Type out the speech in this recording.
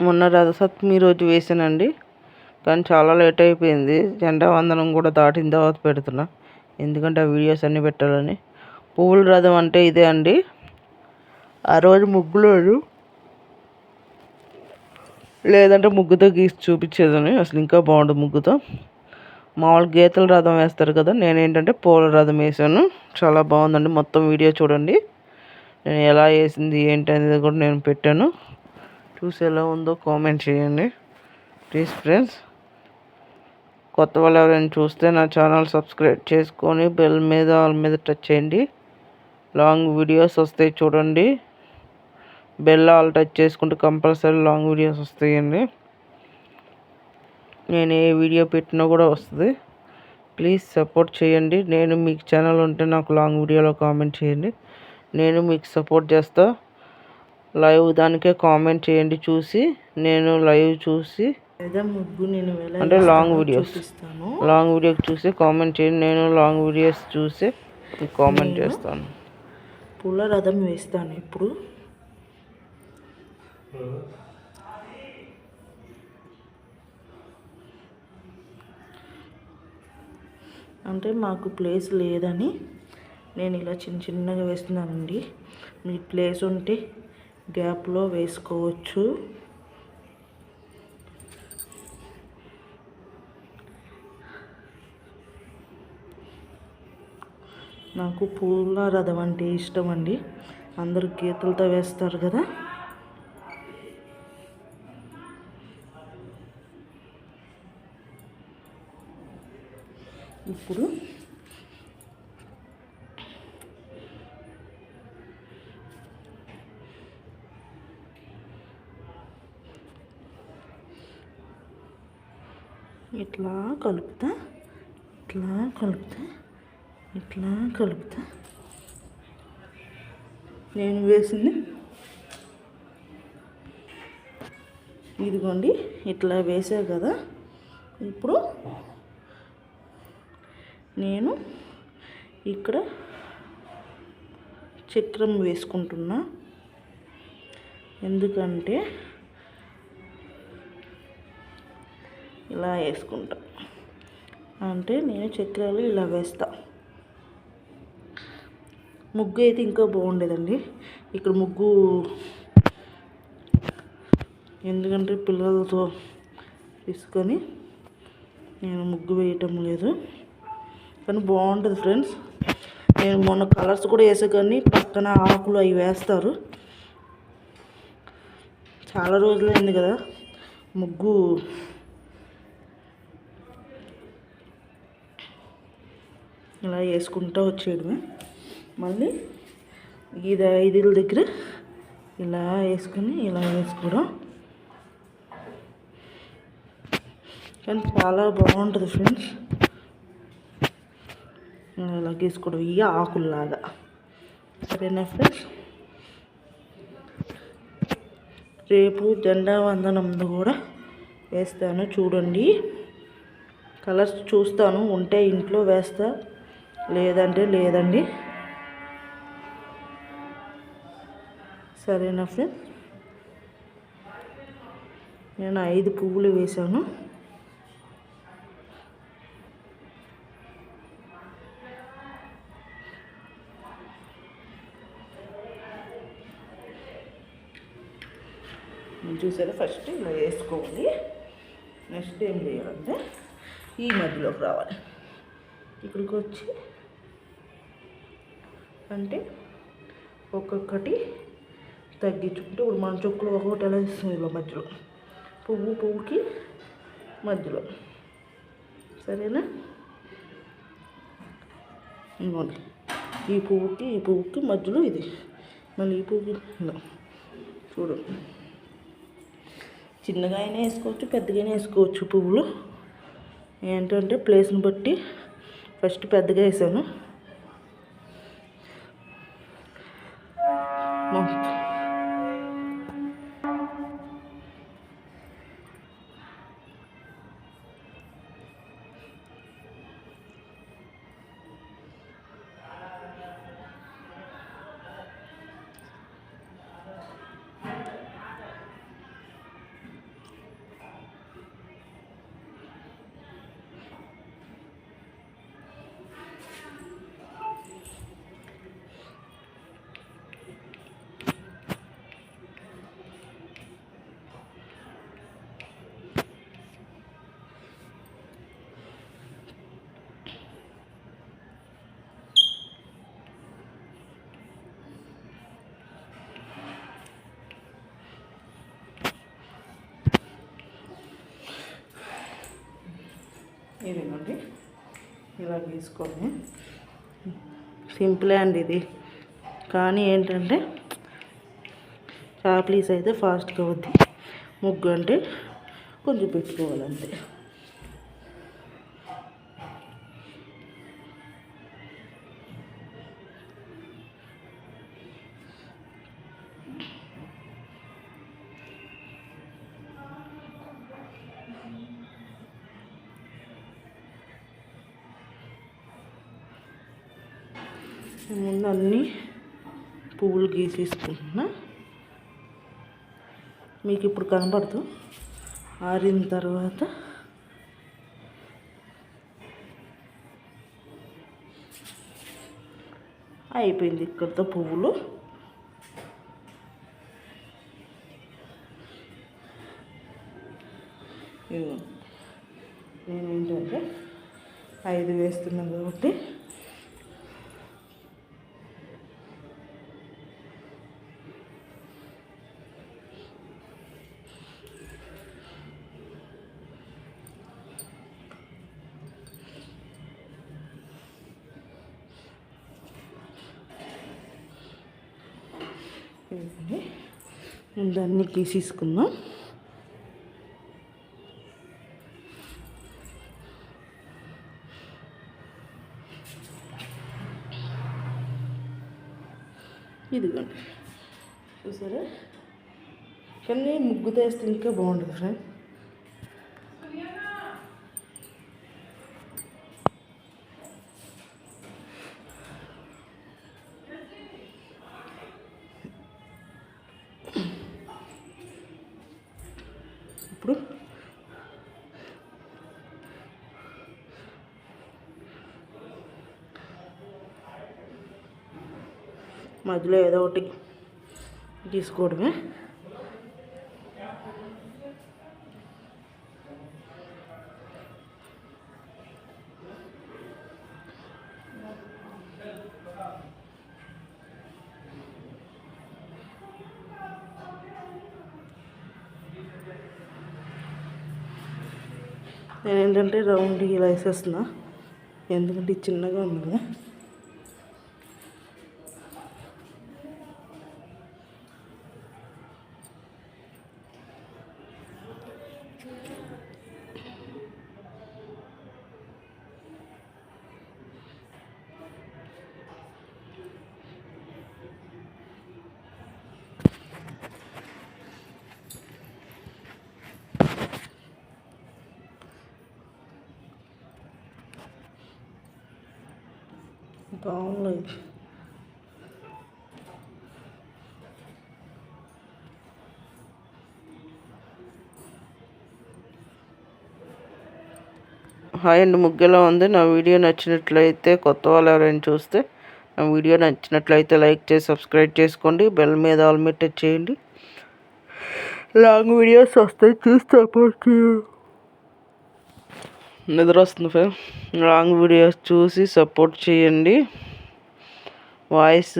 మొన్న రథసప్తమి రోజు వేసానండి. కానీ చాలా లేట్ అయిపోయింది. జెండా వందనం కూడా దాటిన తర్వాత పెడుతున్నా. ఎందుకంటే ఆ వీడియోస్ అన్నీ పెట్టాలని. పువ్వుల రథం అంటే ఇదే అండి. ఆ రోజు ముగ్గులోడు లేదంటే ముగ్గుతో గీసి చూపించేదని. అసలు ఇంకా బాగుంటుంది ముగ్గుతో. మామూలు గీతల రథం వేస్తారు కదా. నేను ఏంటంటే పూల రథం వేసాను. చాలా బాగుందండి. మొత్తం వీడియో చూడండి. నేను ఎలా వేసింది ఏంటి అనేది కూడా నేను పెట్టాను. చూసి ఎలా ఉందో కామెంట్ చేయండి. ప్లీజ్ ఫ్రెండ్స్ కొత్త వాళ్ళు ఎవరైనా చూస్తే నా ఛానల్ సబ్స్క్రైబ్ చేసుకొని బెల్ మీద వాళ్ళ మీద టచ్ చేయండి. లాంగ్ వీడియోస్ వస్తాయి చూడండి. బెల్ ఆల్ టచ్ చేసుకుంటే కంపల్సరీ లాంగ్ వీడియోస్ వస్తాయండి. నేను ఏ వీడియో పెట్టినా కూడా వస్తుంది. ప్లీజ్ సపోర్ట్ చేయండి. నేను మీకు ఛానల్ ఉంటే నాకు లాంగ్ వీడియోలో కామెంట్ చేయండి. నేను మీకు సపోర్ట్ చేస్తా. లైవ్ దానికే కామెంట్ చేయండి చూసి నేను లైవ్ చూసి అంటే లాంగ్ వీడియోస్. లాంగ్ వీడియోకి చూసి కామెంట్ చేయండి నేను లాంగ్ వీడియోస్ చూసి కామెంట్ చేస్తాను. పూల రథం వేస్తాను ఇప్పుడు. అంటే మాకు ప్లేస్ లేదని నేను ఇలా చిన్న చిన్నగా వేస్తున్నానండి. మీకు ప్లేస్ ఉంటే గ్యాప్లో వేసుకోవచ్చు. నాకు పూల రథం అంటే ఇష్టం అండి అందరు గీతలతో వేస్తారు కదా. ఇప్పుడు ఇట్లా కలుపుతా. ఇట్లా కలుపుతా. ఇట్లా కలుపుతా. నేను వేసింది. ఇదిగోండి ఇట్లా వేసా కదా. ఇప్పుడు నేను ఇక్కడ చక్రం వేసుకుంటున్నా. ఎందుకంటే ఇలా వేసుకుంటా. అంటే నేను చక్రాలు ఇలా వేస్తా. ముగ్గు అయితే ఇంకా బాగుండేదండి. ఇక్కడ ముగ్గు ఎందుకంటే పిల్లలతో తీసుకొని నేను ముగ్గు వేయటం లేదు. కానీ బాగుంటుంది ఫ్రెండ్స్. నేను మొన్న కలర్స్ కూడా వేసా కానీ పక్కన ఆకులు అవి వేస్తారు. చాలా రోజులైంది కదా ముగ్గు ఇలా వేసుకుంటూ వచ్చేయడమే. మళ్ళీ ఇది ఐదుల దగ్గర ఇలా వేసుకొని ఇలా వేసుకోవడం. కానీ చాలా బాగుంటుంది ఫ్రెండ్స్. ఇలా గీసుకోవడం ఇవి ఆకుల్లాగా. సరేనా ఫ్రెండ్స్? రేపు జెండా వందనంది కూడా వేస్తాను చూడండి. కలర్స్ చూస్తాను ఉంటే ఇంట్లో వేస్తా. లేదంటే లేదండి. సరేనా ఫ్రెండ్స్ నేను ఐదు పువ్వులు వేశాను. చూసారా? ఫస్ట్ ఇలా వేసుకోవాలి. నెక్స్ట్ ఏం చేయాలంటే ఈ మధ్యలోకి రావాలి. ఇక్కడికి వచ్చి అంటే ఒక్కొక్కటి తగ్గించుకుంటే ఇప్పుడు మన చుక్కలు ఒక్కొక్కటి ఎలా ఇస్తుంది ఇలా మధ్యలో. పువ్వు పువ్వుకి మధ్యలో. సరేనా? ఇంకోండి ఈ పువ్వుకి ఈ పువ్వుకి మధ్యలో ఇది. మళ్ళీ ఈ పువ్వుకి చూడు. చిన్నగా అయినా వేసుకోవచ్చు పెద్దగానే వేసుకోవచ్చు పువ్వులు. ఏంటంటే ప్లేస్ని బట్టి ఫస్ట్ పెద్దగా వేసాను. ఇలా గీసుకొని సింపులే అండి ఇది. కానీ ఏంటంటే చాప్లీస్ అయితే ఫాస్ట్గా అవుద్ది ముగ్గు అంటే కొంచెం పెట్టుకోవాలంతే. ముందు అన్నీ పువ్వులు గీసేసుకుంటున్నా. మీకు ఇప్పుడు కనపడదు. ఆరిన తర్వాత అయిపోయింది ఇక్కడితో పువ్వులు. నేను ఏంటంటే ఐదు వేస్తున్నాను కాబట్టి ఇదిగోండి. దాన్ని అన్నీ ఇదిగోండి. చూసారా? కానీ ముగ్గు తెస్తే ఇంకా బాగుంటుంది ఫ్రెండ్. ఇప్పుడు మధ్యలో ఏదో ఒకటి తీసుకోవడమే నేను ఏంటంటే రౌండ్ ఇలా వేసేస్తున్నా. ఎందుకంటే చిన్నగా ఉంది కదా బాగుంది. హాయ్ అండి ముగ్గులో ఉంది. నా వీడియో నచ్చినట్లయితే కొత్త వాళ్ళు ఎవరైనా చూస్తే నా వీడియో నచ్చినట్లయితే లైక్ చేసి సబ్స్క్రైబ్ చేసుకోండి. బెల్ మీద ఆల్ మీద టచ్ చేయండి. లాంగ్ వీడియోస్ వస్తాయి. చూసి సపోర్ట్ చేయండి నిద్ర వస్తుంది ఫ్రెండ్ లాంగ్ వీడియోస్ చూసి సపోర్ట్ చేయండి. వాయిస్